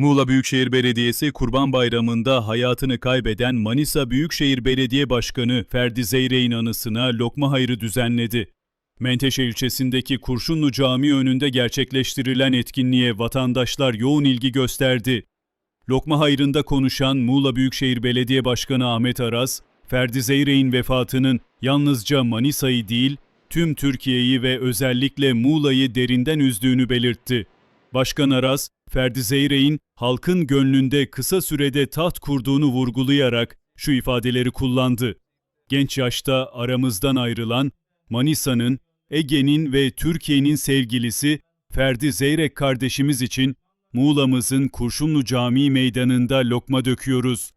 Muğla Büyükşehir Belediyesi Kurban Bayramı'nda hayatını kaybeden Manisa Büyükşehir Belediye Başkanı Ferdi Zeyrek'in anısına lokma hayrı düzenledi. Menteşe ilçesindeki Kurşunlu Camii önünde gerçekleştirilen etkinliğe vatandaşlar yoğun ilgi gösterdi. Lokma hayrında konuşan Muğla Büyükşehir Belediye Başkanı Ahmet Aras, Ferdi Zeyrek'in vefatının yalnızca Manisa'yı değil, tüm Türkiye'yi ve özellikle Muğla'yı derinden üzdüğünü belirtti. Başkan Aras, Ferdi Zeyrek'in halkın gönlünde kısa sürede taht kurduğunu vurgulayarak şu ifadeleri kullandı. Genç yaşta aramızdan ayrılan Manisa'nın, Ege'nin ve Türkiye'nin sevgilisi Ferdi Zeyrek kardeşimiz için Muğla'mızın Kurşunlu Camii meydanında lokma döküyoruz.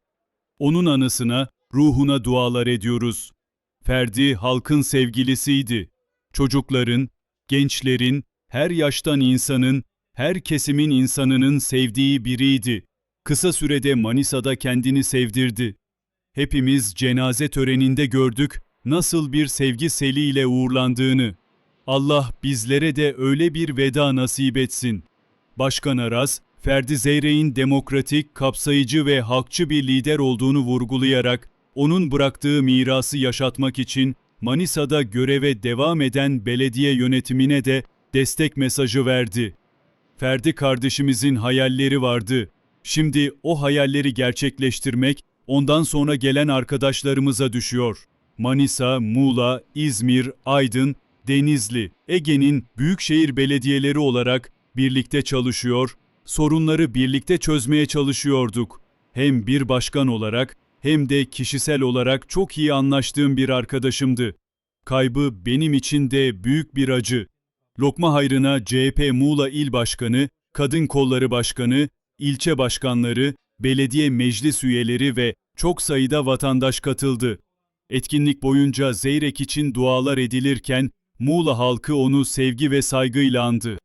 Onun anısına, ruhuna dualar ediyoruz. Ferdi halkın sevgilisiydi. Çocukların, gençlerin, her yaştan insanın, her kesimin insanının sevdiği biriydi. Kısa sürede Manisa'da kendini sevdirdi. Hepimiz cenaze töreninde gördük nasıl bir sevgi seliyle uğurlandığını. Allah bizlere de öyle bir veda nasip etsin. Başkan Aras, Ferdi Zeyrek'in demokratik, kapsayıcı ve halkçı bir lider olduğunu vurgulayarak, onun bıraktığı mirası yaşatmak için Manisa'da göreve devam eden belediye yönetimine de destek mesajı verdi. Ferdi kardeşimizin hayalleri vardı. Şimdi o hayalleri gerçekleştirmek ondan sonra gelen arkadaşlarımıza düşüyor. Manisa, Muğla, İzmir, Aydın, Denizli, Ege'nin büyükşehir belediyeleri olarak birlikte çalışıyor, sorunları birlikte çözmeye çalışıyorduk. Hem bir başkan olarak hem de kişisel olarak çok iyi anlaştığım bir arkadaşımdı. Kaybı benim için de büyük bir acı. Lokma hayrına CHP Muğla İl Başkanı, Kadın Kolları Başkanı, ilçe başkanları, belediye meclis üyeleri ve çok sayıda vatandaş katıldı. Etkinlik boyunca Zeyrek için dualar edilirken Muğla halkı onu sevgi ve saygıyla andı.